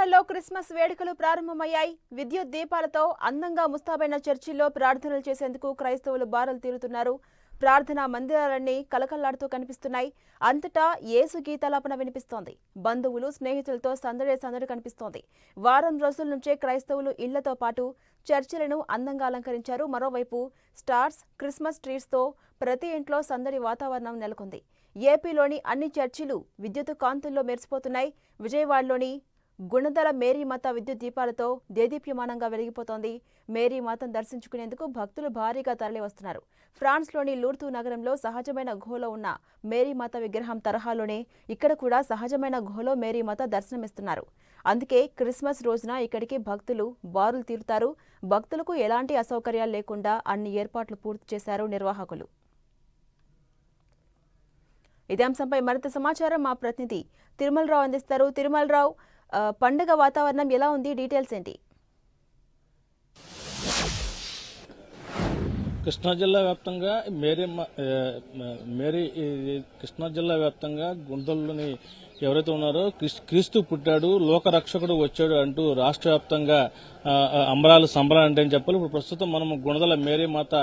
రాష్ట్రాల్లో క్రిస్మస్ వేడుకలు ప్రారంభమయ్యాయి. విద్యుత్ దీపాలతో అందంగా ముస్తాబైన చర్చిల్లో ప్రార్థనలు చేసేందుకు క్రైస్తవులు బారలు తీరుతున్నారు. ప్రార్థనా మందిరాలన్నీ కలకల్లాడుతూ కనిపిస్తున్నాయి. అంతటా యేసు గీతాలాపన వినిపిస్తోంది. బంధువులు స్నేహితులతో సందడే సందడి కనిపిస్తోంది. వారం రోజుల నుంచే క్రైస్తవులు ఇళ్ళతో పాటు చర్చిలను అందంగా అలంకరించారు. మరోవైపు స్టార్స్ క్రిస్మస్ ట్రీస్తో ప్రతి ఇంట్లో సందడి వాతావరణం నెలకొంది. ఏపీలోని అన్ని చర్చిలు విద్యుత్ కాంతుల్లో మెరిసిపోతున్నాయి. విజయవాడలోని గుణదల మేరీమాత విద్యుత్ దీపాలతో దేదీప్యమానంగా వెలిగిపోతోంది. మేరీమాతను దర్శించుకునేందుకు భక్తులు భారీగా తరలివస్తున్నారు. ఫ్రాన్స్లోని లూర్తు నగరంలో సహజమైన గుహలో ఉన్న మేరీమాత విగ్రహం తరహాలోనే ఇక్కడ కూడా సహజమైన గుహలో మేరీమాత దర్శనమిస్తున్నారు. అందుకే క్రిస్మస్ రోజున ఇక్కడికి భక్తులు బారులు తీరుతారు. భక్తులకు ఎలాంటి అసౌకర్యాలు లేకుండా అన్ని ఏర్పాట్లు పూర్తి చేశారు నిర్వాహకులు. ఇదే అంశంపై మరింత సమాచారం మా ప్రతినిధి తిరుమలరావు అందిస్తారు. తిరుమలరావు పండుగ వాతావరణం ఎలా ఉంది? డీటెయిల్స్ ఏంటి? కృష్ణా జిల్లా వ్యాప్తంగా మేరీ మేరీ కృష్ణా జిల్లా వ్యాప్తంగా గుంతల్లోని ఎవరైతే ఉన్నారో క్రీస్తు పుట్టాడు లోకరక్షకుడు వచ్చాడు అంటూ రాష్ట్ర వ్యాప్తంగా ఆ, అంబరాలు సంబరాలు అంటే అని చెప్పాలి. ఇప్పుడు ప్రస్తుతం మనం గుణదల మేరీ మాత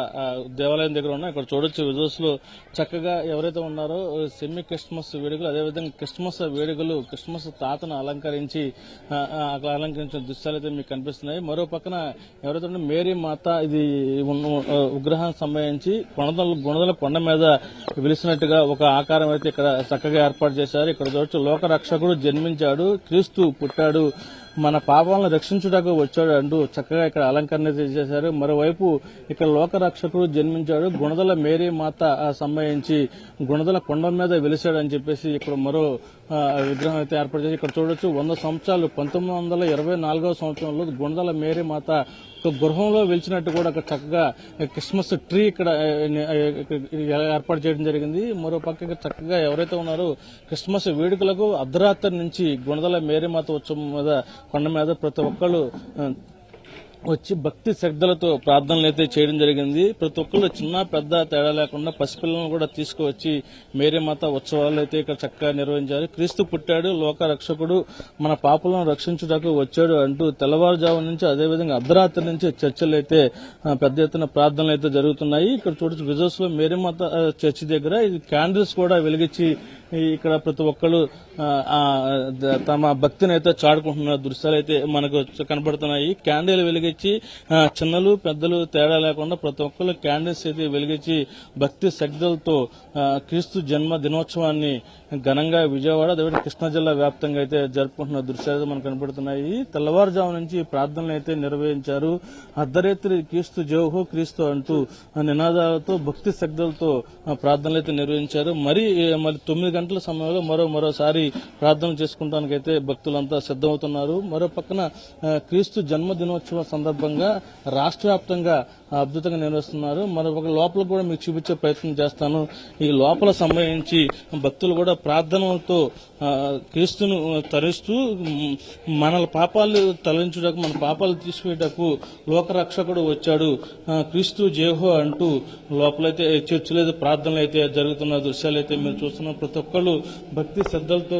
దేవాలయం దగ్గర ఉన్నాం. ఇక్కడ చూడొచ్చు విజువల్స్లో చక్కగా ఎవరైతే ఉన్నారో సెమీ క్రిస్మస్ వేడుకలు అదేవిధంగా క్రిస్మస్ వేడుకలు క్రిస్మస్ తాతను అలంకరించి ఆ, అక్కడ అలంకరించిన దృశ్యాలు అయితే మీకు కనిపిస్తున్నాయి. మరో పక్కన ఎవరైతే ఉన్నారో మేరీ మాత ఇది విగ్రహానికి సంబంధించి కొనదల గుణదల కొండ మీద వెలిసినట్టుగా ఒక ఆకారం అయితే ఇక్కడ చక్కగా ఏర్పాటు చేశారు. ఇక్కడ చూడొచ్చు లోక రక్షకుడు జన్మించాడు క్రీస్తు పుట్టాడు మన పాపాలను రక్షించుటకు వచ్చాడు అంటూ చక్కగా ఇక్కడ అలంకరణ చేశారు. మరోవైపు ఇక్కడ లోక రక్షకుడు జన్మించాడు. గుణదల మేరీ మాత సంబంధించి గుణదల కొండ మీద వెలిశాడు అని చెప్పేసి ఇక్కడ మరో విగ్రహం అయితే ఏర్పాటు చేసి ఇక్కడ చూడొచ్చు. వంద సంవత్సరాలు పంతొమ్మిది వందల ఇరవై నాలుగవ సంవత్సరంలో గుణదల మేరీ మాత ఒక గృహంలో వెలిచినట్టు కూడా అక్కడ చక్కగా క్రిస్మస్ ట్రీ ఇక్కడ ఏర్పాటు చేయడం జరిగింది. మరో పక్క చక్కగా ఎవరైతే ఉన్నారో క్రిస్మస్ వేడుకలకు అర్ధరాత్రి నుంచి గుణదల మేరీమాత ఉత్సవం మీద కొండ మీద ప్రతి ఒక్కళ్ళు వచ్చి భక్తి శ్రద్ధలతో ప్రార్థనలు అయితే చేయడం జరిగింది. ప్రతి ఒక్కళ్ళు చిన్న పెద్ద తేడా లేకుండా పసిపిల్లలను కూడా తీసుకువచ్చి మేరీమాత ఉత్సవాలు అయితే ఇక్కడ చక్కగా నిర్వహించారు. క్రీస్తు పుట్టాడు లోక రక్షకుడు మన పాపలను రక్షించుటకు వచ్చాడు అంటూ తెల్లవారుజాము నుంచి అదేవిధంగా అర్ధరాత్రి నుంచి చర్చలు అయితే పెద్ద ఎత్తున ప్రార్థనలు అయితే జరుగుతున్నాయి. ఇక్కడ చూడొచ్చు విజువల్స్లో మేరీమాత చర్చి దగ్గర ఇది క్యాండిల్స్ కూడా వెలిగించి ఇక్కడ ప్రతి ఒక్కళ్ళు తమ భక్తిని అయితే చాడుకుంటున్న దృశ్యాలు అయితే మనకు కనబడుతున్నాయి. క్యాండిల్ వెలిగించి చిన్నలు పెద్దలు తేడా లేకుండా ప్రతి ఒక్కళ్ళు క్యాండిల్స్ అయితే వెలిగించి భక్తి శక్తులతో క్రీస్తు జన్మ దినోత్సవాన్ని ఘనంగా విజయవాడ అదేవిధంగా కృష్ణా జిల్లా వ్యాప్తంగా అయితే జరుపుకుంటున్న దృశ్యాలు అయితే మనకు కనబడుతున్నాయి. తెల్లవారుజాము నుంచి ప్రార్థనలు అయితే నిర్వహించారు. అర్ధరాత్రి క్రీస్తు జోహో క్రీస్తు అంటూ నినాదాలతో భక్తి శక్తులతో ప్రార్థనలు అయితే నిర్వహించారు. మరి మరి తొమ్మిది గంటల సమయంలో మరో మరోసారి ప్రార్థన చేసుకుంటానికైతే భక్తులంతా సిద్ధమవుతున్నారు. మరో పక్కన క్రీస్తు జన్మదినోత్సవ సందర్భంగా రాష్ట్ర వ్యాప్తంగా అద్భుతంగా నిర్వహిస్తున్నారు. మరో లోపల కూడా మీకు చూపించే ప్రయత్నం చేస్తాను. ఈ లోపల సంబంధించి భక్తులు కూడా ప్రార్థనలతో క్రీస్తును తరిస్తూ మన పాపాలు తలంచుటకు మన పాపాలు తీసుకునేటకు లోకరక్షకుడు వచ్చాడు. క్రీస్తు జేహో అంటూ లోపలైతే చర్చలు అయితే ప్రార్థనలు అయితే జరుగుతున్న దృశ్యాలు అయితే మీరు చూస్తున్న. ప్రతి ఒక్కళ్ళు భక్తి శ్రద్ధలతో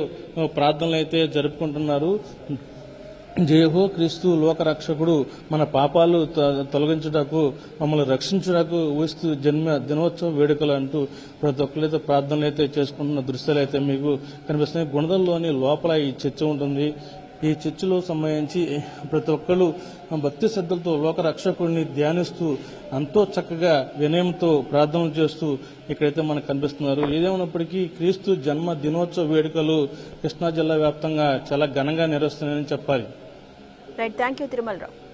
ప్రార్థనలు అయితే జరుపుకుంటున్నారు. జయహో క్రీస్తు లోకరక్షకుడు మన పాపాలు తొలగించుటకు మమ్మల్ని రక్షించుటకు ఊస్తూ జన్మ దినోత్సవ వేడుకలు అంటూ ప్రతి ఒక్కరైతే ప్రార్థనలు అయితే చేసుకుంటున్న దృశ్యాలు అయితే మీకు కనిపిస్తున్నాయి. గుణదల్లోని లోపల ఈ చర్చ ఉంటుంది. ఈ చర్చిలో సంబంధించి ప్రతి ఒక్కరు భక్తి శ్రద్ధలతో లోక రక్షకుడిని ధ్యానిస్తూ ఎంతో చక్కగా వినయంతో ప్రార్థనలు చేస్తూ ఇక్కడైతే మనకు కనిపిస్తున్నారు. ఏదేమైనప్పటికీ క్రీస్తు జన్మ దినోత్సవ వేడుకలు కృష్ణా జిల్లా వ్యాప్తంగా చాలా ఘనంగా నిర్వహిస్తున్నాయని చెప్పాలి. Right thank you Tirumalarao